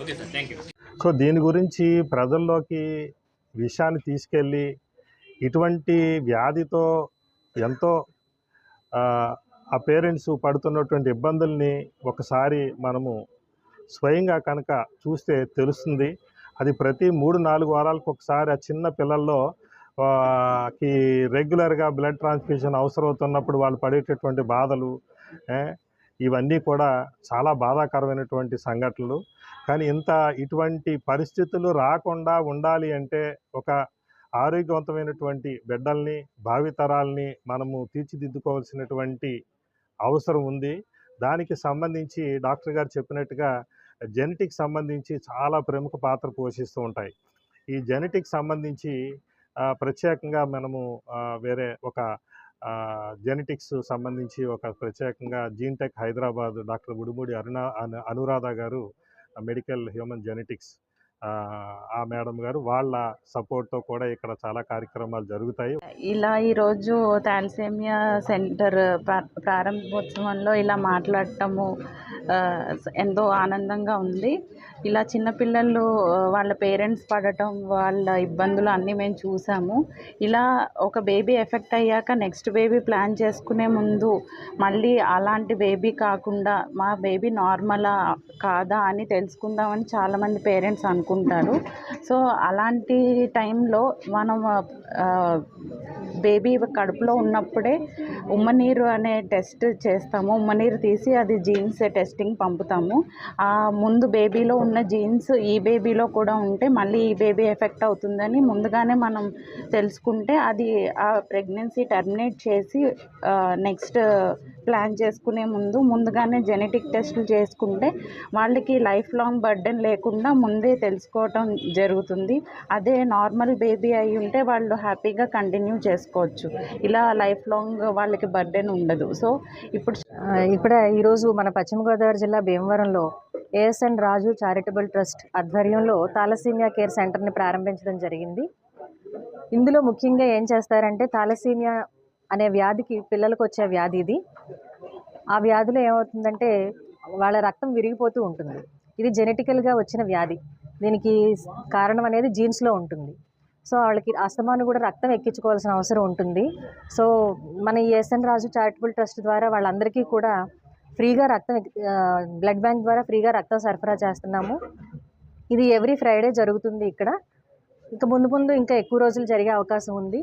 Okay sir thank you so దీని గురించి ప్రజల్లోకి విషయాన్ని తీసుకెళ్ళి ఇటువంటి వ్యాధితో ఎంతో ఆ, పేరెంట్స్ పడుతున్నటువంటి ఇబ్బందుల్ని ఒకసారి మనము స్వయంగా కనుక చూస్తే తెలుస్తుంది. అది ప్రతి మూడు నాలుగు వారాలకు ఒకసారి ఆ చిన్న పిల్లల్లో కి రెగ్యులర్గా బ్లడ్ ట్రాన్స్ఫ్యూషన్ అవసరం అవుతున్నప్పుడు వాళ్ళు పడేటటువంటి బాధలు ఇవన్నీ కూడా చాలా బాధాకరమైనటువంటి సంఘటనలు. కానీ ఇంత ఇటువంటి పరిస్థితులు రాకుండా ఉండాలి అంటే ఒక ఆరోగ్యవంతమైనటువంటి బిడ్డల్ని భావితరాల్ని మనము తీర్చిదిద్దుకోవాల్సినటువంటి అవసరం ఉంది. దానికి సంబంధించి డాక్టర్ గారు చెప్పినట్టుగా జెనెటిక్ సంబంధించి చాలా ప్రముఖ పాత్ర పోషిస్తూ ఉంటాయి. ఈ జెనెటిక్ సంబంధించి ప్రత్యేకంగా మనము వేరే ఒక జెనెటిక్స్ సంబంధించి ఒక ప్రత్యేకంగా జీన్టెక్ హైదరాబాద్ డాక్టర్ గుడిమూడి అరుణ అను- Anuradha garu medical human genetics ఆ, మేడం గారు వాళ్ళ సపోర్ట్తో కూడా ఇక్కడ చాలా కార్యక్రమాలు జరుగుతాయి. ఇలా ఈరోజు థాన్సేమియా సెంటర్ ప్రా- ప్రారంభోత్సవంలో ఇలా మాట్లాడటము ఎంతో ఆనందంగా ఉంది. ఇలా చిన్నపిల్లలు వాళ్ళ పేరెంట్స్ పడటం వాళ్ళ ఇబ్బందులు అన్నీ మేము చూసాము. ఇలా ఒక బేబీ ఎఫెక్ట్ అయ్యాక నెక్స్ట్ బేబీ ప్లాన్ చేసుకునే ముందు మళ్ళీ అలాంటి బేబీ కాకుండా మా బేబీ నార్మలా కాదా అని తెలుసుకుందామని చాలామంది పేరెంట్స్ అనుకుంటారు. సో అలాంటి టైంలో మనం బేబీ కడుపులో ఉన్నప్పుడే ఉమ్మనీరు అనే టెస్ట్ చేస్తాము. ఉమ్మనీరు తీసి అది జీన్స్ టెస్టింగ్ పంపుతాము. ఆ ముందు బేబీలో ఉన్న జీన్స్ ఈ బేబీలో కూడా ఉంటే మళ్ళీ ఈ బేబీ ఎఫెక్ట్ అవుతుందని ముందుగానే మనం తెలుసుకుంటే అది ఆ ప్రెగ్నెన్సీ టర్మినేట్ చేసి నెక్స్ట్ ప్లాన్ చేసుకునే ముందు ముందుగానే జెనెటిక్ టెస్టులు చేసుకుంటే వాళ్ళకి లైఫ్ లాంగ్ బర్డెన్ లేకుండా ముందే తెలుసుకోవటం జరుగుతుంది. అదే నార్మల్ బేబీ అయి ఉంటే వాళ్ళు హ్యాపీగా కంటిన్యూ చేసుకోవచ్చు. ఇలా లైఫ్ లాంగ్ వాళ్ళకి బర్డెన్ ఉండదు. సో ఇప్పుడు ఆ, ఇప్పుడే ఈరోజు మన పశ్చిమ గోదావరి జిల్లా భీమవరంలో ఏఎస్ఎన్ రాజు చారిటబుల్ ట్రస్ట్ ఆధ్వర్యంలో తాలసీమియా కేర్ సెంటర్ని ప్రారంభించడం జరిగింది. ఇందులో ముఖ్యంగా ఏం చేస్తారంటే తాలసీమియా అనే వ్యాధికి పిల్లలకు వచ్చే వ్యాధి ఇది. ఆ వ్యాధిలో ఏమవుతుందంటే వాళ్ళ రక్తం విరిగిపోతూ ఉంటుంది. ఇది జెనెటికల్గా వచ్చిన వ్యాధి. దీనికి కారణం అనేది జీన్స్లో ఉంటుంది. సో వాళ్ళకి అస్తమాను కూడా రక్తం ఎక్కించుకోవాల్సిన అవసరం ఉంటుంది. సో మన ఈ ఎస్ఎన్ రాజు చారిటబుల్ ట్రస్ట్ ద్వారా వాళ్ళందరికీ కూడా ఫ్రీగా రక్తం బ్లడ్ బ్యాంక్ ద్వారా ఫ్రీగా రక్తం సరఫరా చేస్తున్నాము. ఇది ఎవ్రీ ఫ్రైడే జరుగుతుంది ఇక్కడ. ఇంకా ముందు ముందు ఇంకా ఎక్కువ రోజులు జరిగే అవకాశం ఉంది.